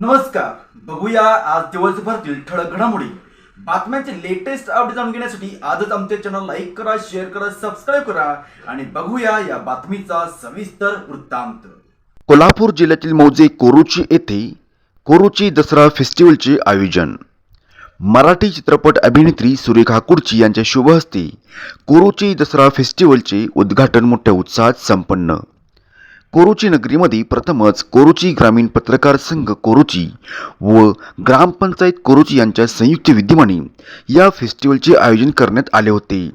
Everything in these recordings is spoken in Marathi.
नमस्कार. बघूया आज दिवसभरातील ठळक घडामोडी. बातम्यांचे लेटेस्ट अपडेट जाणून घेण्यासाठी आजच आमच्या चॅनल लाईक करा शेअर करा सबस्क्राईब करा आणि बघूया या बातमीचा सविस्तर वृत्तांत. कोल्हापूर जिल्ह्यातील मौजे कोरुची येथे कोरुची दसरा फेस्टिवलचे आयोजन. मराठी चित्रपट अभिनेत्री सुरेखा कुडची यांच्या शुभहस्ते कोरुची दसरा फेस्टिवलचे उद्घाटन मोठ्या उत्साहात संपन्न. कोरुची नगरीमध्ये प्रथमच कोरुची ग्रामीण पत्रकार संघ कोरुची व ग्रामपंचायत कोरुची यांच्या संयुक्त विद्यमाने या फेस्टिवलचे आयोजन करण्यात आले होते.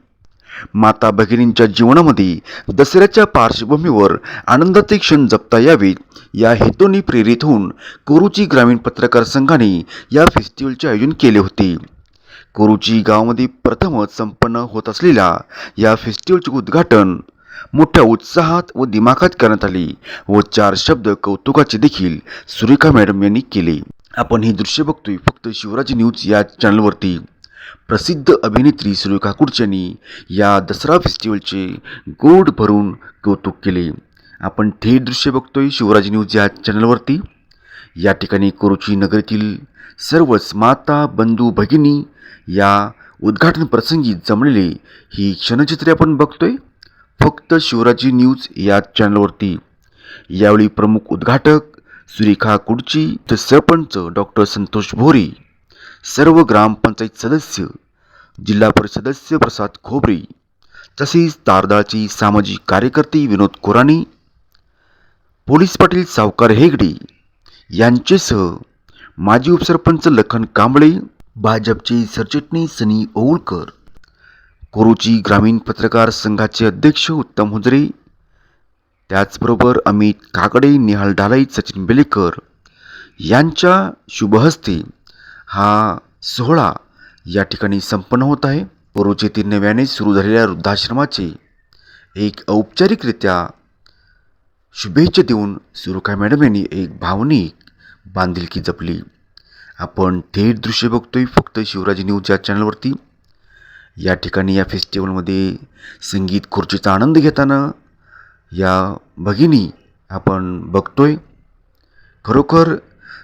माता भगिनींच्या जीवनामध्ये दसऱ्याच्या पार्श्वभूमीवर आनंदाचे क्षण जपता यावेत या हेतूने प्रेरित होऊन कोरुची ग्रामीण पत्रकार संघाने या फेस्टिवलचे आयोजन केले होते. कोरुची गावामध्ये प्रथमच संपन्न होत असलेल्या या फेस्टिवलचे उद्घाटन मोठ्या उत्साहात व दिमाखात करण्यात आले व चार शब्द कौतुकाचे देखील सुरेखा मॅडम यांनी केले. आपण हे दृश्य बघतोय फक्त शिवराज न्यूज या चॅनलवरती. प्रसिद्ध अभिनेत्री सुरेखा कुडच या दसरा फेस्टिवलचे गोड भरून कौतुक केले. आपण थेट दृश्य बघतोय शिवराज न्यूज या चॅनलवरती. या ठिकाणी कोरुची नगरीतील सर्वच माता बंधू भगिनी या उद्घाटन प्रसंगी जमलेले ही क्षणचित्रे आपण बघतोय. फक्त शिवराजी न्यूज या चॅनलवरती. यावेळी प्रमुख उद्घाटक सुरेखा कुडची तर सरपंच डॉक्टर संतोष भोरे सर्व ग्रामपंचायत सदस्य जिल्हा परिषद सदस्य प्रसाद खोबरे तसेच तारदाळची सामाजिक कार्यकर्ते विनोद कोराणे पोलीस पाटील सावकार हेगडे यांचेसह माजी उपसरपंच लखन कांबळे भाजपचे सरचिटणीस सनी ओवळकर कोरुची ग्रामीण पत्रकार संघाचे अध्यक्ष उत्तम हुजरे त्याचबरोबर अमित काकडे निहाल डालाई सचिन बेलेकर यांच्या शुभहस्ते हा सोहळा या ठिकाणी संपन्न होत आहे. कोरुची तीन नव्याने सुरू झालेल्या वृद्धाश्रमाचे एक औपचारिकरित्या शुभेच्छा देऊन सुरुखा मॅडम यांनी एक भावनिक बांधिलकी जपली. आपण थेट दृश्य बघतोय फक्त शिवराजी न्यूज या चॅनलवरती. या ठिकाणी या फेस्टिवलमध्ये संगीत खुर्चीचा आनंद घेताना या भगिनी आपण बघतोय. खरोखर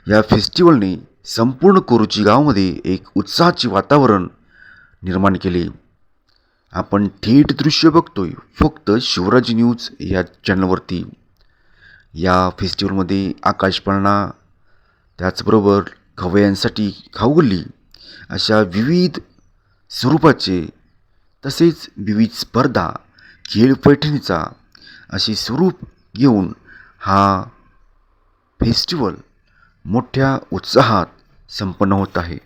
या फेस्टिवलने संपूर्ण कोरुची गावामध्ये एक उत्साहाचे वातावरण निर्माण केले. आपण थेट दृश्य बघतोय. फक्त शिवराज न्यूज या चॅनलवरती. या फेस्टिवलमध्ये आकाशपाळणा त्याचबरोबर खवयांसाठी खाऊगल्ली अशा विविध स्वरूपाचे तसेच विविध स्पर्धा खेळ पैठणीचा असे स्वरूप घेऊन हा फेस्टिवल मोठ्या उत्साहात संपन्न होत आहे.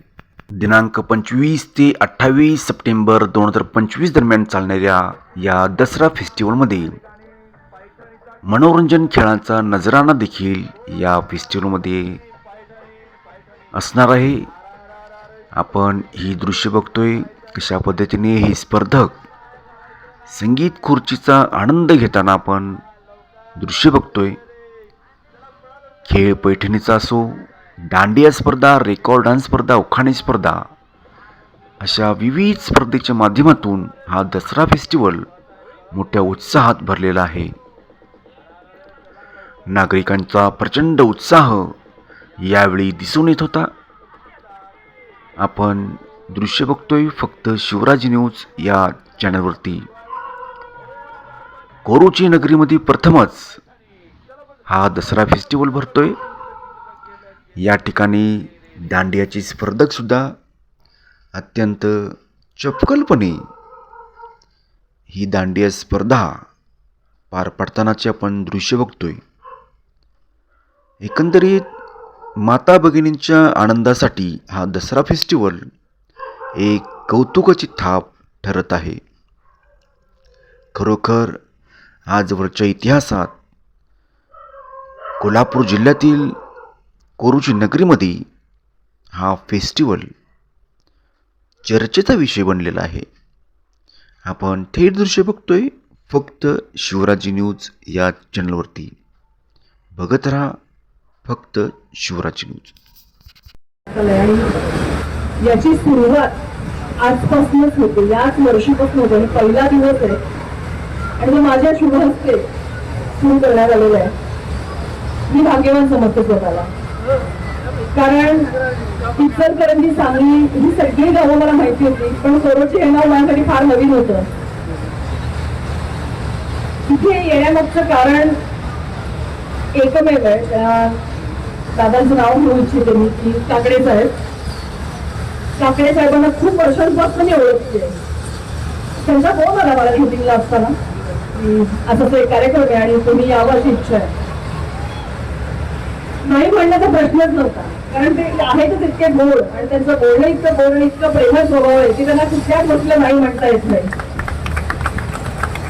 दिनांक पंचवीस ते अठ्ठावीस सप्टेंबर दोन हजार पंचवीस दरम्यान चालणाऱ्या या दसरा फेस्टिवलमध्ये मनोरंजन खेळांचा नजराणा देखील या फेस्टिवलमध्ये असणार आहे. आपण ही दृश्य बघतोय. कशा पद्धतीने हे स्पर्धक संगीत खुर्चीचा आनंद घेताना आपण दृश्य बघतोय. खेळ पैठणीचा असो दांडिया स्पर्धा रेकॉर्ड डान्स स्पर्धा उखाणी स्पर्धा अशा विविध स्पर्धेच्या माध्यमातून हा दसरा फेस्टिवल मोठ्या उत्साहात भरलेला आहे. नागरिकांचा प्रचंड उत्साह यावेळी दिसून येत होता. आपण दृश्य बघतोय फक्त शिवराज न्यूज या चॅनलवरती. कोरूची नगरीमध्ये प्रथमच हा दसरा फेस्टिवल भरतोय. या ठिकाणी दांडियाचे स्पर्धकसुद्धा अत्यंत चपकलपणे ही दांडिया स्पर्धा पार पडतानाचे आपण दृश्य बघतोय. एकंदरीत माता भगिनींच्या आनंदासाठी हा दसरा फेस्टिवल एक कौतुकाची थाप ठरत आहे. खरोखर आजवरच्या इतिहासात कोल्हापूर जिल्ह्यातील कोरुची नगरीमध्ये हा फेस्टिवल चर्चेचा विषय बनलेला आहे. आपण थेट दृश्य बघतोय फक्त शिवराजी न्यूज या चॅनलवरती. बघत राहा फक्त शिवराजी न्यूज. याची सुरुवात आजपासूनच होते. याच वर्षीपासून होते. आणि पहिला दिवस आहे. आणि तो माझ्या शुभ हस्ते सुरू करण्यात आलेला आहे. मी भाग्यवान समजते स्वतःला. कारण इचलकरंजी सांगली ही सगळी गावं मला माहिती होती. पण कोरोची हे नाव माझ्यासाठी फार नवीन होतं. तिथे येण्यामागचं कारण एकमेव आहे. त्या दादांचं नाव म्हणू इच्छिते मी की काकडे साहेब काकडे साहेबांना खूप वर्षांपासून मी ओळखते. त्यांचा फोन आला मला शूटिंगला असताना. असं तो एक कार्यक्रम आहे आणि तुम्ही यावं इच्छा आहे. नाही म्हणण्याचा प्रश्नच नव्हता. कारण ते आहेतच इतके गोड आणि त्यांचं बोलणं इतकं गोड आणि इतकं प्रेमळ स्वभाव आहे की त्यांना कुठल्याच गोष्टीला नाही म्हणता येत नाही.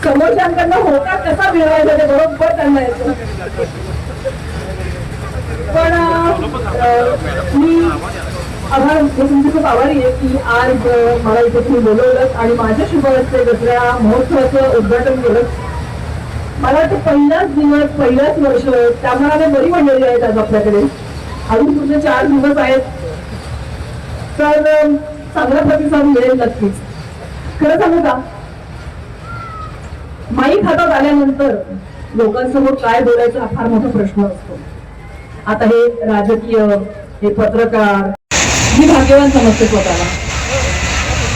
समोरच्यांकडनं होता कसा मिळवायचा ते बरोबर त्यांना येतो. पण मी आभार. मी तुमचे खूप आभारी आहे की आज मला इथे तुम्ही बोलवलं आणि माझ्या शुभहस्ते दसऱ्या महोत्सवाचं उद्घाटन केलं मला वाटतं पहिलाच दिवस पहिलाच वर्ष त्यामुळे बरी मंडळी आहेत आज आपल्याकडे. अजून पुढचे चार दिवस आहेत. तर चांगला प्रतिसाद मिळेल नक्कीच. खरं सांगू का? माईक हातात आल्यानंतर लोकांसमोर काय बोलायचा हा फार मोठा प्रश्न असतो. आता हे राजकीय हे पत्रकार मी भाग्यवान समजते स्वतःला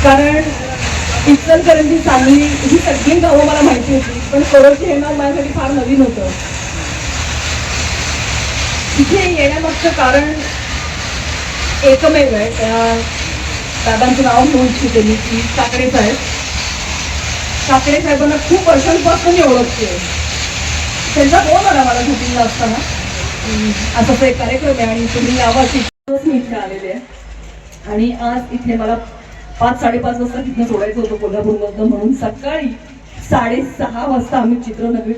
कारण इचलकरंजी सांगली ही सगळी गावं मला माहिती होती पण कोरोची हे नाव माझ्यासाठी फार नवीन होतं. इथे येण्यामागचं कारण एकमेव आहे. त्या दादांचं नाव घेऊ इच्छिते मी की काकडे साहेब. काकडे साहेबांना खूप वर्षांपासून मी ओळखते. त्यांचा फोन आला मला झुटिंगला असताना. असाच एक कार्यक्रम आहे आणि तुम्ही आवाज इथे आलेले आहे. आणि आज इथे मला पाच साडेपाच वाजता तिथनं सोडायचं होतं कोल्हापूरमधनं म्हणून. सकाळी साडेसहा वाजता आम्ही चित्रनगरी